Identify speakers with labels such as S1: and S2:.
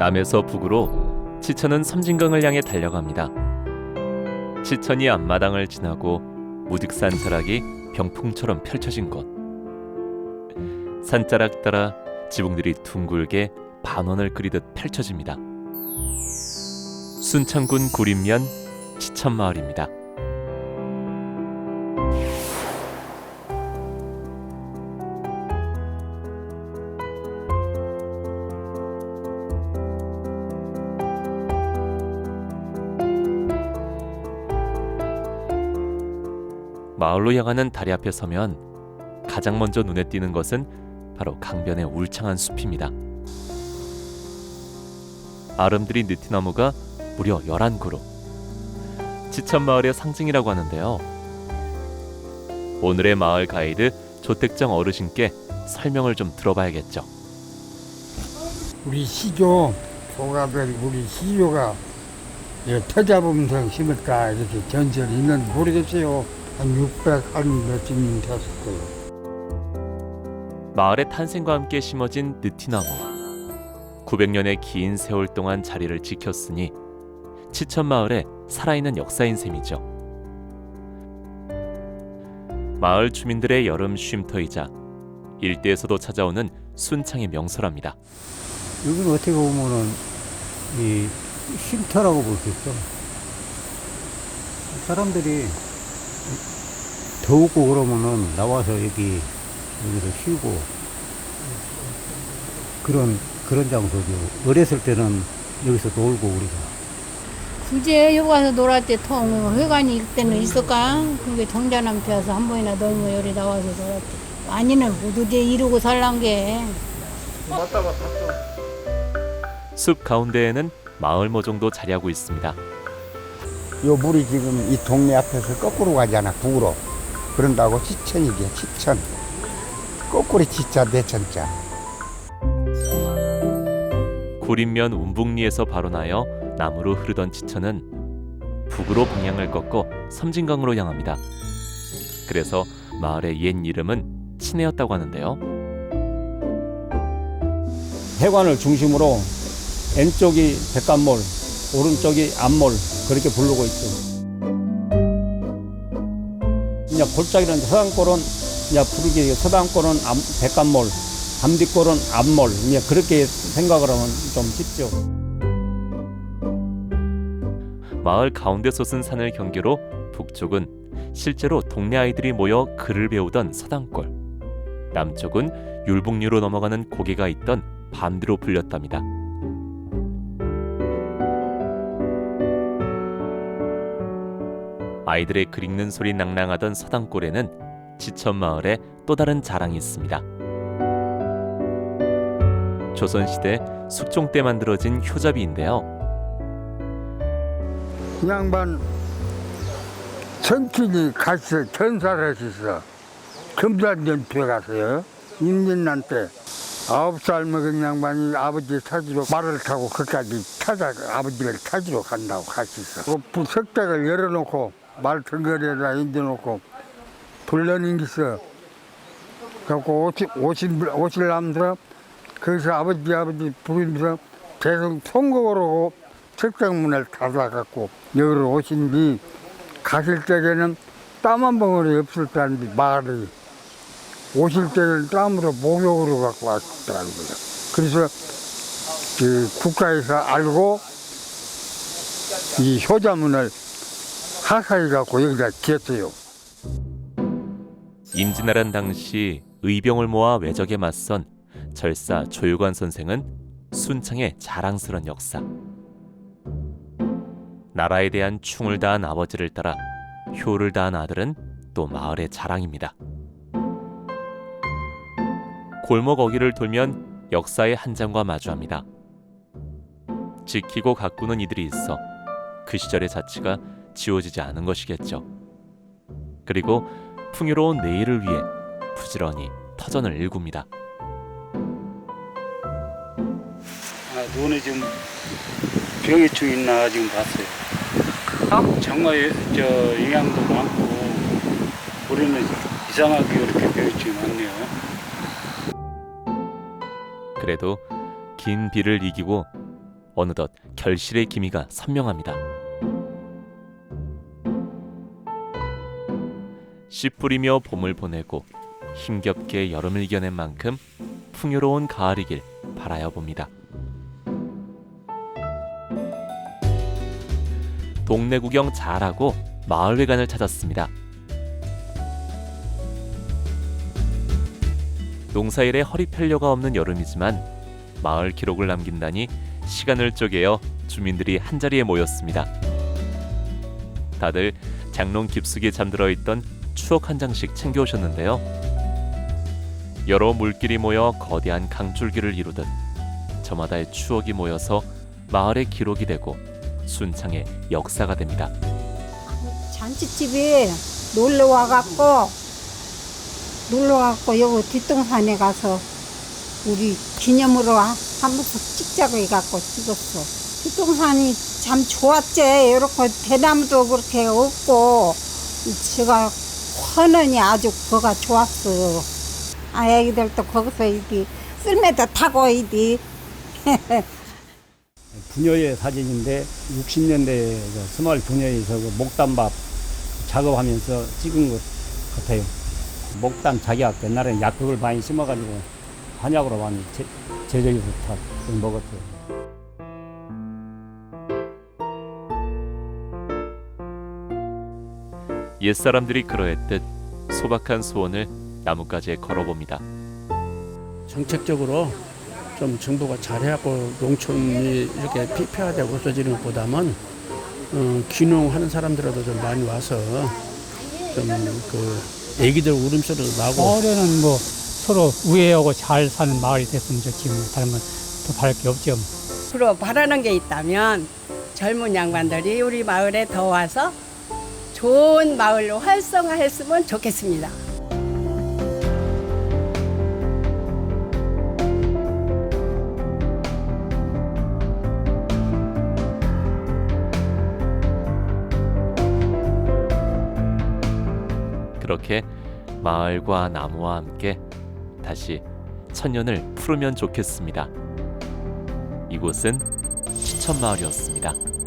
S1: 남에서 북으로 치천은 섬진강을 향해 달려갑니다. 치천이 앞마당을 지나고 무득산 자락이 병풍처럼 펼쳐진 곳. 산자락 따라 지붕들이 둥글게 반원을 그리듯 펼쳐집니다. 순창군 구림면 치천마을입니다. 마을로 향하는 다리 앞에 서면 가장 먼저 눈에 띄는 것은 바로 강변의 울창한 숲입니다. 아름드리 느티나무가 무려 11그루. 지천 마을의 상징이라고 하는데요. 오늘의 마을 가이드 조택정 어르신께 설명을 좀 들어봐야겠죠.
S2: 우리 시조 조가들 우리 시조가 예, 터잡음성 심을까 이렇게 전설이 있는지 모르겠어요. 한 600, 한 몇십 됐을 거예요.
S1: 마을의 탄생과 함께 심어진 느티나무. 900년의 긴 세월 동안 자리를 지켰으니 치천 마을에 살아있는 역사인 셈이죠. 마을 주민들의 여름 쉼터이자 일대에서도 찾아오는 순창의 명소랍니다.
S3: 여기는 어떻게 보면은 이 쉼터라고 볼 수 있어. 사람들이 더웠고 그러면은 나와서 여기 여기서 쉬고 그런 그런 장소죠. 어렸을 때는 여기서 놀고 우리가
S4: 굳이 여기 와서 놀았 때통 회관이 이때는 있을까? 그게 정자남 피어서 한 번이나 놀면 여기 나와서 놀았지. 아니는 모두제 이루고 살란 게.
S1: 숲 가운데에는 마을 모종도 자리하고 있습니다.
S2: 요 물이 지금 이 동네 앞에서 거꾸로 가잖아, 북으로. 그런다고 치천이게, 치천. 거꾸로 치자, 내천자.
S1: 구림면 운북리에서 발원하여 남으로 흐르던 치천은 북으로 방향을 꺾고 섬진강으로 향합니다. 그래서 마을의 옛 이름은 친해였다고 하는데요.
S3: 해관을 중심으로 왼쪽이 백간몰, 오른쪽이 앞몰 그렇게 부르고 있죠. 이제 골짜기는 서당골은 이제 부르기 서당골은 앞- 백간몰, 담뒷골은 앞몰 이제 그렇게 생각을 하면 좀 쉽죠.
S1: 마을 가운데 솟은 산을 경계로 북쪽은 실제로 동네 아이들이 모여 글을 배우던 서당골, 남쪽은 율북리로 넘어가는 고개가 있던 밤뒤로 불렸답니다. 아이들의 글 읽는 소리 낭랑하던 서당골에는 지천 마을에 또 다른 자랑이 있습니다. 조선시대 숙종 때 만들어진 효자비인데요.
S2: 이 양반 천춘이 갔어, 전사를 했었어. 금산 전투에 갔어요. 임진난 때. 아홉 살 먹은 양반이 아버지 찾으러 말을 타고 거기까지 찾아, 아버지를 찾으러 간다고 갔었어. 그 석대를 열어놓고 말 등거리에다 인져놓고 불러넘겼어. 그래갖고 오실, 오실, 오실라면서 거기서 아버지 아버지 부르면서 계속 통곡을 책장 문을 닫아갖고 여기로 오신 뒤 가실 때에는 땀 한 방울이 없을 때는 말이 오실 때는 땀으로 목욕으로 갖고 왔다는 거예요. 그래서 그 국가에서 알고 이 효자문을 갖고 여기다 지었어요.
S1: 임진왜란 당시 의병을 모아 왜적에 맞선 절사 조유관 선생은 순창의 자랑스런 역사. 나라에 대한 충을 다한 아버지를 따라 효를 다한 아들은 또 마을의 자랑입니다. 골목 어귀를 돌면 역사의 한 장과 마주합니다. 지키고 가꾸는 이들이 있어 그 시절의 자치가 지워지지 않은 것이겠죠. 그리고 풍요로운 내일을 위해 부지런히 터전을 일굽니다.
S5: 아, 눈에 좀 병해충 있나 지금 봤어요. 정말 저 영양도 많고 우리는 이상하게 이렇게 병해충이 많네요.
S1: 그래도 긴 비를 이기고 어느덧 결실의 기미가 선명합니다. 씨 뿌리며 봄을 보내고 힘겹게 여름을 이겨낸 만큼 풍요로운 가을이길 바라여 봅니다. 동네 구경 잘하고 마을회관을 찾았습니다. 농사일에 허리 펼려가 없는 여름이지만 마을 기록을 남긴다니 시간을 쪼개어 주민들이 한자리에 모였습니다. 다들 장롱 깊숙이 잠들어 있던 추억 한 장씩 챙겨오셨는데요. 여러 물길이 모여 거대한 강줄기를 이루듯 저마다의 추억이 모여서 마을의 기록이 되고 순창의 역사가 됩니다.
S6: 잔치집에 놀러 와갖고 놀러 와갖고 여기 뒷동산에 가서 우리 기념으로 한- 한 번씩 찍자고 해갖고 찍었어. 뒷동산이 참 좋았지. 이렇게 대나무도 그렇게 없고 제가 환원이 아주 거가 좋았어. 아 애기들도 거기서 이디 쓸매도 타고 이디
S3: 부녀의 사진인데 60년대 스마일 부녀에서 그 목단밥 작업하면서 찍은 것 같아요. 목단 작약 옛날에 약국을 많이 심어가지고 한약으로 많이 제, 제조해서 다 먹었어요.
S1: 옛사람들이 그러했듯 소박한 소원을 나뭇가지에 걸어봅니다.
S7: 정책적으로 좀 정부가 잘해갖고 농촌이 이렇게 피폐화되고 없어지는 것보다는 어, 귀농하는 사람들도 좀 많이 와서 좀그 애기들 울음소리도 나고
S8: 올해는 뭐 서로 우애하고 잘 사는 마을이 됐으면 좋지 뭐 다른 건 더 바랄 게 없죠.
S9: 앞으로 바라는 게 있다면 젊은 양반들이 우리 마을에 더 와서 좋은 마을로 활성화했으면 좋겠습니다.
S1: 그렇게 마을과 나무와 함께 다시 천년을 풀으면 좋겠습니다. 이곳은 추천마을이었습니다.